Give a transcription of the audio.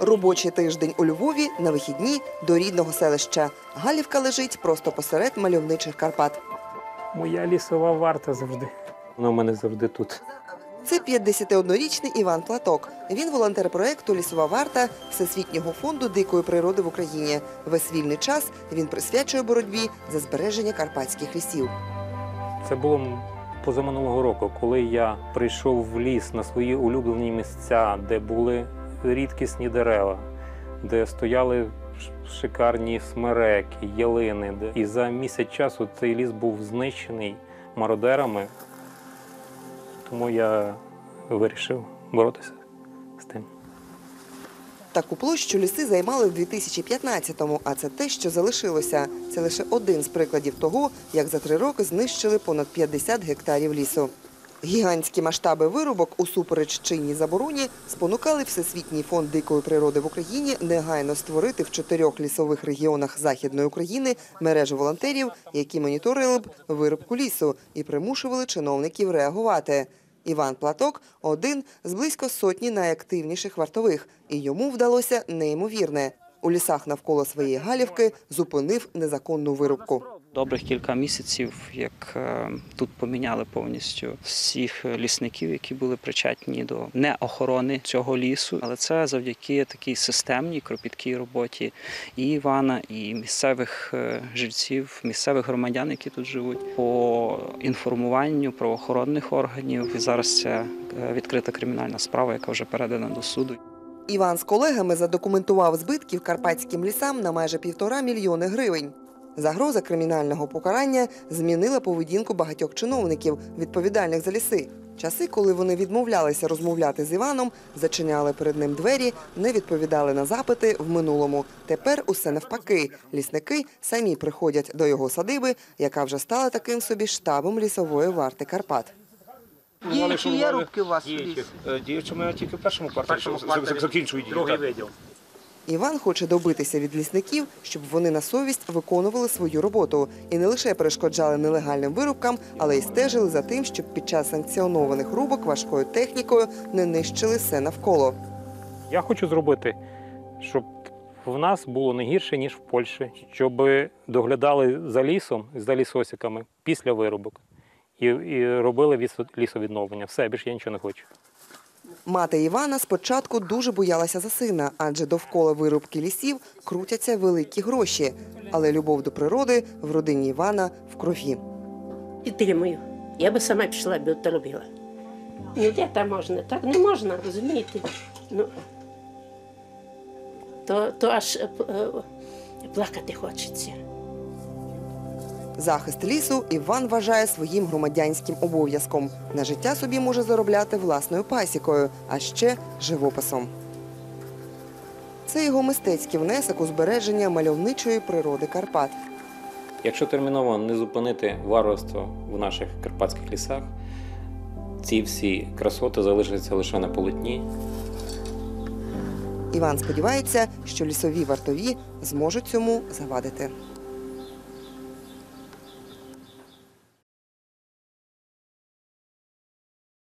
Робочий тиждень у Львові на вихідні до рідного селища. Галівка лежить просто посеред мальовничих Карпат. Моя лісова варта завжди. Вона в мене завжди тут. Це 51-річний Іван Платок. Він волонтер проекту Лісова варта Всесвітнього фонду дикої природи в Україні. Весь вільний час він присвячує боротьбі за збереження карпатських лісів. Це було позаминулого року, коли я прийшов в ліс на свої улюблені місця, де були рідкісні дерева, де стояли шикарні смереки, ялини. І за місяць часу цей ліс був знищений мародерами. Тому я вирішив боротися з тим. Таку площу ліси займали в 2015-му, а це те, що залишилося. Це лише один з прикладів того, як за три роки знищили понад 50 гектарів лісу. Гігантські масштаби вирубок усупереч чинній забороні спонукали Всесвітній фонд дикої природи в Україні негайно створити в чотирьох лісових регіонах Західної України мережу волонтерів, які моніторили б вирубку лісу і примушували чиновників реагувати. Іван Платок один з близько сотні найактивніших вартових, і йому вдалося неймовірне. У лісах навколо своєї галівки зупинив незаконну вирубку. Добрих кілька місяців, як е, тут поміняли повністю всіх лісників, які були причетні до неохорони цього лісу. Але це завдяки такій системній кропіткій роботі і Івана, і місцевих е, жильців, місцевих громадян, які тут живуть, по інформуванню правоохоронних органів. І зараз це е, відкрита кримінальна справа, яка вже передана до суду. Іван з колегами задокументував збитків карпатським лісам на майже півтора мільйони гривень. Загроза кримінального покарання змінила поведінку багатьох чиновників, відповідальних за ліси. Часи, коли вони відмовлялися розмовляти з Іваном, зачиняли перед ним двері, не відповідали на запити в минулому. Тепер усе навпаки. Лісники самі приходять до його садиби, яка вже стала таким собі штабом лісової варти Карпат. Діючі є рубки у вас в лісі? Е, Діючи ми тільки в першому кварталі, закінчують. Другий виділ. Іван хоче добитися від лісників, щоб вони на совість виконували свою роботу і не лише перешкоджали нелегальним вирубкам, але й стежили за тим, щоб під час санкціонованих рубок важкою технікою не нищили все навколо. Я хочу зробити, щоб в нас було не гірше, ніж в Польщі, щоб доглядали за лісом, за лісосіками після вирубок і, і робили лісовідновлення. Все, більше я нічого не хочу. Мати Івана спочатку дуже боялася за сина, адже довкола вирубки лісів крутяться великі гроші. Але любов до природи в родині Івана в крові. Підтримую. Я би сама пішла би то робила. Ну де там можна? Так не можна, розумієте? Ну, то, то аж е, е, плакати хочеться. Захист лісу Іван вважає своїм громадянським обов'язком. На життя собі може заробляти власною пасікою, а ще живописом. Це його мистецький внесок у збереження мальовничої природи Карпат. Якщо терміново не зупинити варварство в наших карпатських лісах, ці всі красоти залишаться лише на полотні. Іван сподівається, що лісові вартові зможуть цьому завадити.